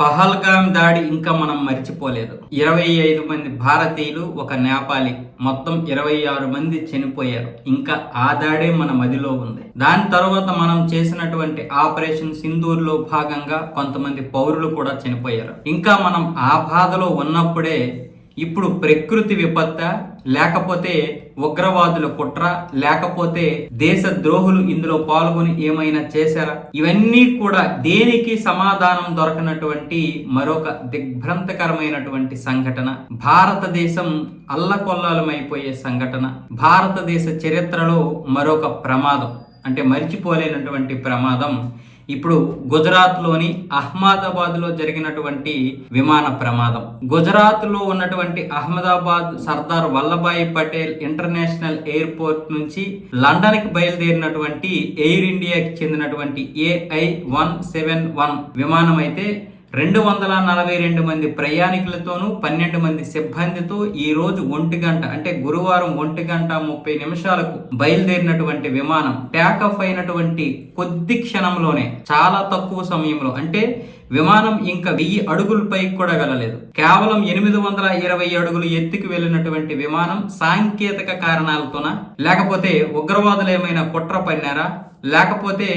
పహల్గాం దాడి ఇంకా మనం మర్చిపోలేదు. ఇరవై ఐదు మంది భారతీయులు ఒక నేపాలి మొత్తం ఇరవై ఆరు మంది చనిపోయారు. ఇంకా ఆ దాడే మన మదిలో ఉంది. దాని తర్వాత మనం చేసినటువంటి ఆపరేషన్ సింధూర్లో భాగంగా కొంతమంది పౌరులు కూడా చనిపోయారు. ఇంకా మనం ఆ బాధలో ఉన్నప్పుడే ఇప్పుడు ప్రకృతి విపత్త లేకపోతే ఉగ్రవాదుల కుట్ర లేకపోతే దేశ ద్రోహులు ఇందులో పాల్గొని ఏమైనా చేశారా? ఇవన్నీ కూడా దేనికి సమాధానం దొరకనటువంటి మరొక దిగ్భ్రాంతకరమైనటువంటి సంఘటన. భారతదేశం అల్లకొల్లాలమైపోయే సంఘటన. భారతదేశ చరిత్రలో మరొక ప్రమాదం. అంటే మరిచిపోలేనటువంటి ప్రమాదం. ఇప్పుడు గుజరాత్లోని అహ్మదాబాద్లో జరిగినటువంటి విమాన ప్రమాదం. గుజరాత్లో ఉన్నటువంటి అహ్మదాబాద్ సర్దార్ వల్లభాయ్ పటేల్ ఇంటర్నేషనల్ ఎయిర్పోర్ట్ నుంచి లండన్కి బయలుదేరినటువంటి ఎయిర్ ఇండియాకి చెందినటువంటి ఏఐ వన్ సెవెన్ వన్ విమానం అయితే రెండు వందల నలభై రెండు మంది ప్రయాణికులతోనూ పన్నెండు మంది సిబ్బందితో ఈ రోజు ఒంటి గంట అంటే గురువారం ఒంటి గంట ముప్పై నిమిషాలకు బయలుదేరినటువంటి విమానం ట్యాకఫ్ అయినటువంటి కొద్ది క్షణంలోనే చాలా తక్కువ సమయంలో అంటే విమానం ఇంకా వెయ్యి అడుగులపై కూడా వెళ్ళలేదు. కేవలం ఎనిమిది వందల ఇరవై అడుగులు ఎత్తుకు వెళ్ళినటువంటి విమానం సాంకేతిక కారణాలతోన లేకపోతే ఉగ్రవాదులు ఏమైనా కుట్ర పన్నారా లేకపోతే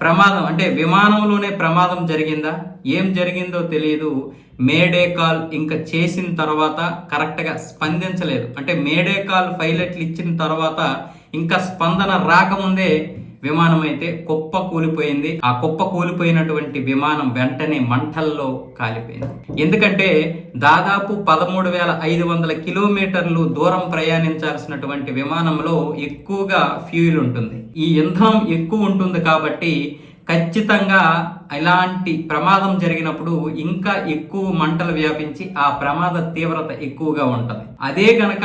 ప్రమాదం అంటే విమానంలోనే ప్రమాదం జరిగిందా? ఏం జరిగిందో తెలియదు మేడే కాల్ ఇంకా చేసిన తర్వాత కరెక్ట్గా స్పందించలేదు. అంటే మేడే కాల్ పైలట్లు ఇచ్చిన తర్వాత ఇంకా స్పందన రాకముందే విమానం అయితే కుప్ప కూలిపోయింది. ఆ కుప్ప కూలిపోయినటువంటి విమానం వెంటనే మంటల్లో కాలిపోయింది. ఎందుకంటే దాదాపు పదమూడు వేల ఐదు వందల కిలోమీటర్లు దూరం ప్రయాణించాల్సినటువంటి విమానంలో ఎక్కువగా ఫ్యూయిల్ ఉంటుంది. ఈ ఇంధనం ఎక్కువ ఉంటుంది కాబట్టి ఖచ్చితంగా ఇలాంటి ప్రమాదం జరిగినప్పుడు ఇంకా ఎక్కువ మంటలు వ్యాపించి ఆ ప్రమాద తీవ్రత ఎక్కువగా ఉంటుంది. అదే గనక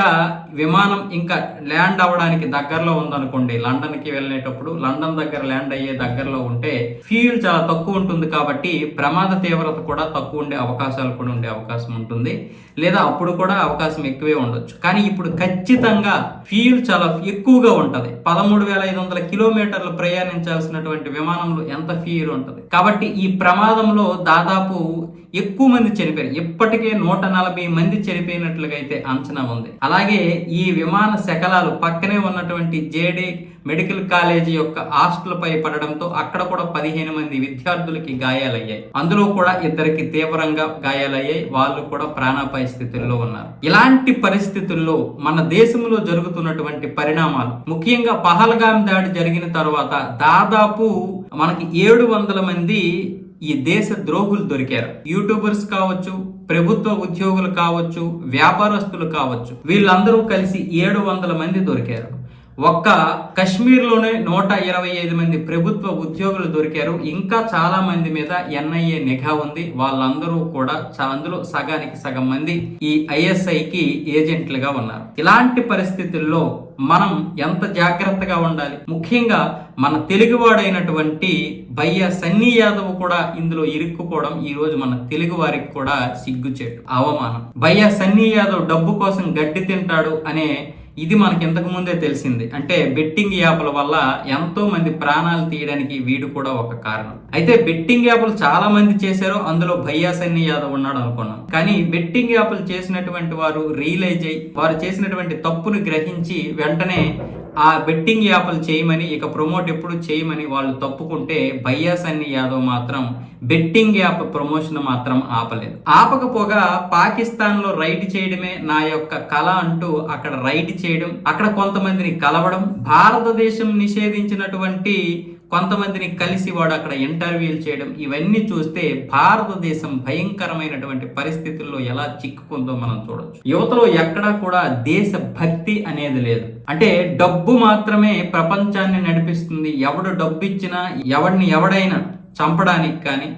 విమానం ఇంకా ల్యాండ్ అవ్వడానికి దగ్గరలో ఉందనుకోండి లండన్కి వెళ్ళేటప్పుడు లండన్ దగ్గర ల్యాండ్ అయ్యే దగ్గరలో ఉంటే ఫ్యూల్ చాలా తక్కువ ఉంటుంది కాబట్టి ప్రమాద తీవ్రత కూడా తక్కువ ఉండే అవకాశాలు కూడా ఉండే అవకాశం ఉంటుంది. లేదా అప్పుడు కూడా అవకాశం ఎక్కువే ఉండొచ్చు. కానీ ఇప్పుడు ఖచ్చితంగా ఫ్యూల్ చాలా ఎక్కువగా ఉంటుంది. పదమూడు వేల ఐదు వందల కిలోమీటర్లు ప్రయాణించాల్సినటువంటి విమానంలో ఎంత ఫ్యూల్ ఉంటుంది. కాబట్టి కాబట్టి ఈ ప్రమాదంలో దాదాపు ఎక్కువ మంది చనిపోయారు. ఇప్పటికే నూట నలభై మంది చనిపోయినట్లుగా అయితే అంచనా ఉంది. అలాగే ఈ విమాన శకలాలు పక్కనే ఉన్నటువంటి జేడీ మెడికల్ కాలేజీ యొక్క హాస్టల్పై పడడంతో అక్కడ కూడా పదిహేను మంది విద్యార్థులకి గాయాలయ్యాయి. అందులో కూడా ఇద్దరికి తీవ్రంగా గాయాలయ్యాయి. వాళ్ళు కూడా ప్రాణాపాయ స్థితుల్లో ఉన్నారు. ఇలాంటి పరిస్థితుల్లో మన దేశంలో జరుగుతున్నటువంటి పరిణామాలు ముఖ్యంగా పహల్గాం దాడి జరిగిన తర్వాత దాదాపు మనకి ఏడు వందల మంది ఈ దేశ ద్రోహులు దొరికారు. యూట్యూబర్స్ కావచ్చు ప్రభుత్వ ఉద్యోగులు కావచ్చు వ్యాపారస్తులు కావచ్చు వీళ్ళందరూ కలిసి ఏడు వందల మంది దొరికారు. ఒక్క కశ్మీర్లోనే నూట ఇరవై ఐదు మంది ప్రభుత్వ ఉద్యోగులు దొరికారు. ఇంకా చాలా మంది మీద ఎన్ఐఏ నిఘా ఉంది. వాళ్ళందరూ కూడా చ- అందులో సగానికి సగం మంది ఈ ఐఎస్ఐకి ఏజెంట్లుగా ఉన్నారు. ఇలాంటి పరిస్థితుల్లో మనం ఎంత జాగ్రత్తగా ఉండాలి? ముఖ్యంగా మన తెలుగువాడైనటువంటి భయ్య సన్నీ యాదవ్ కూడా ఇందులో ఇరుక్కుపోవడం ఈ రోజు మన తెలుగు వారికి కూడా సిగ్గుచేటు అవమానం. భయ్య సన్నీ యాదవ్ డబ్బు కోసం గడ్డి తింటాడు అనే ఇది మనకి ఇంతకు ముందే తెలిసింది. అంటే బెట్టింగ్ యాప్ల వల్ల ఎంతో మంది ప్రాణాలు తీయడానికి వీడు కూడా ఒక కారణం. అయితే బెట్టింగ్ యాప్లు చాలా మంది చేశారు అందులో భయ్యా సన్ని యాదవ్ ఉన్నాడు అనుకున్నాం. కానీ బెట్టింగ్ యాప్లు చేసినటువంటి వారు రియలైజ్ అయ్యి వారు చేసినటువంటి తప్పును గ్రహించి వెంటనే ఆ బెట్టింగ్ యాప్లు చేయమని ఇక ప్రమోట్ ఎప్పుడు చేయమని వాళ్ళు తప్పుకుంటే భయ్యా సన్ని యాదవ్ మాత్రం బెట్టింగ్ యాప్ ప్రమోషన్ మాత్రం ఆపలేదు. ఆపకపోగా పాకిస్తాన్లో రైడ్ చేయడమే నా యొక్క కళ అంటూ అక్కడ రైడ్ చేయడం అక్కడ కొంతమందిని కలవడం భారతదేశం నిషేధించినటువంటి కొంతమందిని కలిసి వాడు అక్కడ ఇంటర్వ్యూలు చేయడం ఇవన్నీ చూస్తే భారతదేశం భయంకరమైనటువంటి పరిస్థితుల్లో ఎలా చిక్కుకుందో మనం చూడొచ్చు. యువతలో ఎక్కడా కూడా దేశ భక్తి అనేది లేదు. అంటే డబ్బు మాత్రమే ప్రపంచాన్ని నడిపిస్తుంది. ఎవడు డబ్బు ఇచ్చినా ఎవడిని ఎవడైనా చంపడానికి కానీ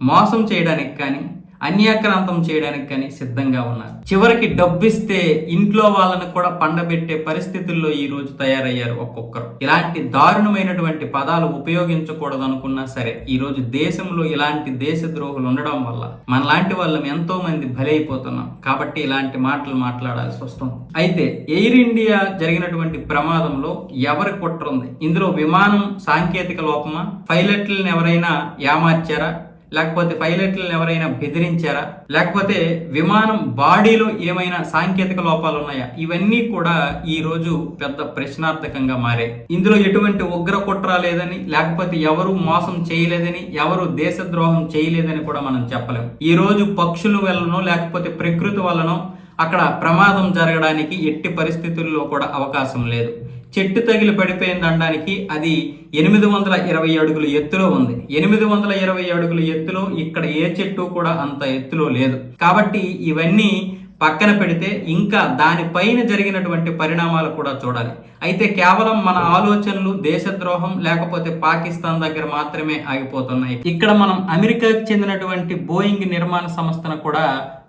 మోసం చేయడానికి కానీ అన్యాక్రాంతం చేయడానికి కానీ సిద్ధంగా ఉన్నారు. చివరికి డబ్బిస్తే ఇంట్లో వాళ్ళని కూడా పండబెట్టే పరిస్థితుల్లో ఈ రోజు తయారయ్యారు ఒక్కొక్కరు. ఇలాంటి దారుణమైనటువంటి పదాలు ఉపయోగించకూడదు అనుకున్నా సరే ఈ రోజు దేశంలో ఇలాంటి దేశ ద్రోహులు ఉండడం వల్ల మనలాంటి వాళ్ళం ఎంతో మంది బలైపోతున్నాం. కాబట్టి ఇలాంటి మాటలు మాట్లాడాల్సి వస్తుంది. అయితే ఎయిర్ ఇండియా జరిగినటువంటి ప్రమాదంలో ఎవరి కుట్ర ఉంది? ఇందులో విమానం సాంకేతిక లోపమా? పైలట్లను ఎవరైనా ఏమార్చారా? లేకపోతే పైలట్లను ఎవరైనా బెదిరించారా? లేకపోతే విమానం బాడీలో ఏమైనా సాంకేతిక లోపాలు ఉన్నాయా? ఇవన్నీ కూడా ఈ రోజు పెద్ద ప్రశ్నార్థకంగా మారాయి. ఇందులో ఎటువంటి ఉగ్ర కుట్ర లేదని లేకపోతే ఎవరు మోసం చేయలేదని ఎవరు దేశద్రోహం చేయలేదని కూడా మనం చెప్పలేం. ఈ రోజు పక్షులు వల్లనో లేకపోతే ప్రకృతి వల్లనో అక్కడ ప్రమాదం జరగడానికి ఎట్టి పరిస్థితుల్లో కూడా అవకాశం లేదు. చెట్టు తగిలి పడిపోయింది అనడానికి అది ఎనిమిది వందల ఇరవై అడుగుల ఎత్తులో ఉంది. ఎనిమిది వందల ఇరవై అడుగుల ఎత్తులో ఇక్కడ ఏ చెట్టు కూడా అంత ఎత్తులో లేదు. కాబట్టి ఇవన్నీ పక్కన పెడితే ఇంకా దానిపైన జరిగినటువంటి పరిణామాలు కూడా చూడాలి. అయితే కేవలం మన ఆలోచనలు దేశద్రోహం లేకపోతే పాకిస్తాన్ దగ్గర మాత్రమే ఆగిపోతున్నాయి. ఇక్కడ మనం అమెరికాకు చెందినటువంటి బోయింగ్ నిర్మాణ సంస్థను కూడా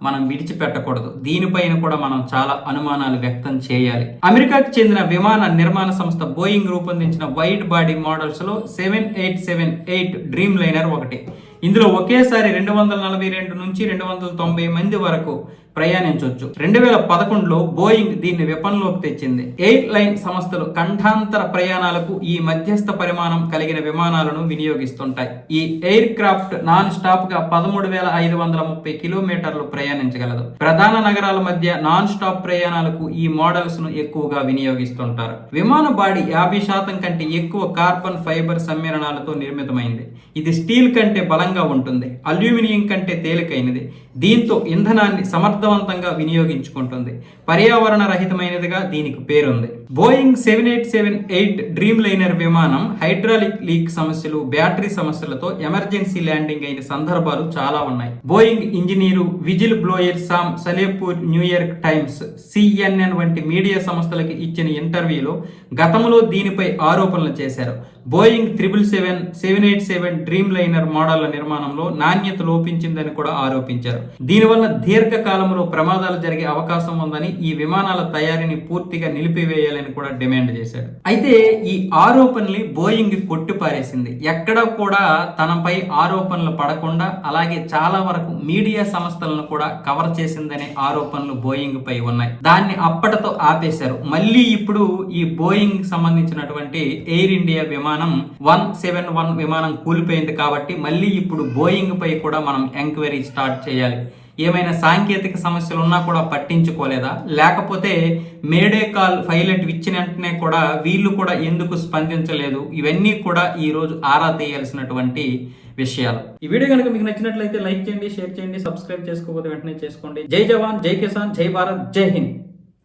మనం విడిచిపెట్టకూడదు. దీనిపైన కూడా మనం చాలా అనుమానాలు వ్యక్తం చేయాలి. అమెరికాకు చెందిన విమాన నిర్మాణ సంస్థ బోయింగ్ రూపొందించిన wide body మోడల్స్లో seven eight seven eight Dreamliner ఒకటి. ఇందులో ఒకేసారి రెండు వందల నలభై రెండు నుంచి రెండు వందల తొంభై మంది వరకు ప్రయాణించవచ్చు రెండు వేల పదకొండులో బోయింగ్ దీన్ని విపణలోకి తెచ్చింది. ఎయిర్ లైన్ సంస్థలు ఖండాంతర ప్రయాణాలకు ఈ మధ్యస్థ పరిమాణం కలిగిన విమానాలను వినియోగిస్తుంటాయి. ఈ ఎయిర్ క్రాఫ్ట్ నాన్ స్టాప్గా పదమూడు వేల ఐదు వందల ముప్పై కిలోమీటర్లు ప్రయాణించగలదు. ప్రధాన నగరాల మధ్య నాన్ స్టాప్ ప్రయాణాలకు ఈ మోడల్స్ను ఎక్కువగా వినియోగిస్తుంటారు. విమాన బాడీ యాభై శాతం కంటే ఎక్కువ కార్బన్ ఫైబర్ సమ్మేళనాలతో నిర్మితమైంది. ఇది స్టీల్ కంటే బలంగా ఉంటుంది. అల్యూమినియం కంటే తేలికైనది. దీంతో ఇంధనాన్ని సమర్థవంతంగా వినియోగించుకుంటుంది. పర్యావరణ రహితమైనదిగా దీనికి పేరుంది. Boeing seven eight seven eight Dreamliner విమానం హైడ్రాలిక్ లీక్ సమస్యలు బ్యాటరీ సమస్యలతో ఎమర్జెన్సీ ల్యాండింగ్ అయిన సందర్భాలు చాలా ఉన్నాయి. Boeing engineer whistle blower Sam Salehpour New York Times CNN వంటి మీడియా సంస్థలకు ఇచ్చిన ఇంటర్వ్యూలో గతంలో దీనిపై ఆరోపణలు చేశారు. Boeing triple seven seven eight seven Dreamliner మోడళ్ళ నిర్మాణంలో నాణ్యత లోపించిందని కూడా ఆరోపించారు. దీనివల్ల దీర్ఘకాలంలో ప్రమాదాలు జరిగే అవకాశం ఉందని ఈ విమానాల తయారీని పూర్తిగా నిలిపివేయాలని కూడా డిమాండ్ చేశాడు. అయితే ఈ ఆరోపణల్ని బోయింగ్ కొట్టిపారేసింది ఎక్కడ కూడా తనపై ఆరోపణలు పడకుండా అలాగే చాలా వరకు మీడియా సంస్థలను కూడా కవర్ చేసిందనే ఆరోపణలు బోయింగ్ పై ఉన్నాయి. దాన్ని అప్పటితో ఆపేశారు. మళ్ళీ ఇప్పుడు ఈ బోయింగ్ సంబంధించినటువంటి ఎయిర్ ఇండియా విమానం వన్ సెవెన్ వన్ విమానం కూలిపోయింది కాబట్టి మళ్ళీ ఇప్పుడు బోయింగ్ పై కూడా మనం ఎంక్వైరీ స్టార్ట్ చేయాలి. ఏమైనా సాంకేతిక సమస్యలు ఉన్నా కూడా పట్టించుకోలేదా? లేకపోతే మేడే కాల్ పైలట్ ఇచ్చిన వెంటనే కూడా వీళ్ళు కూడా ఎందుకు స్పందించలేదు? ఇవన్నీ కూడా ఈ రోజు ఆరా తీయాల్సినటువంటి విషయాలు. ఈ వీడియో కనుక మీకు నచ్చినట్లయితే లైక్ చేయండి షేర్ చేయండి సబ్స్క్రైబ్ చేసుకోకపోతే వెంటనే చేసుకోండి. జై జవాన్ జై కిసాన్ జై భారత్ జై హింద్.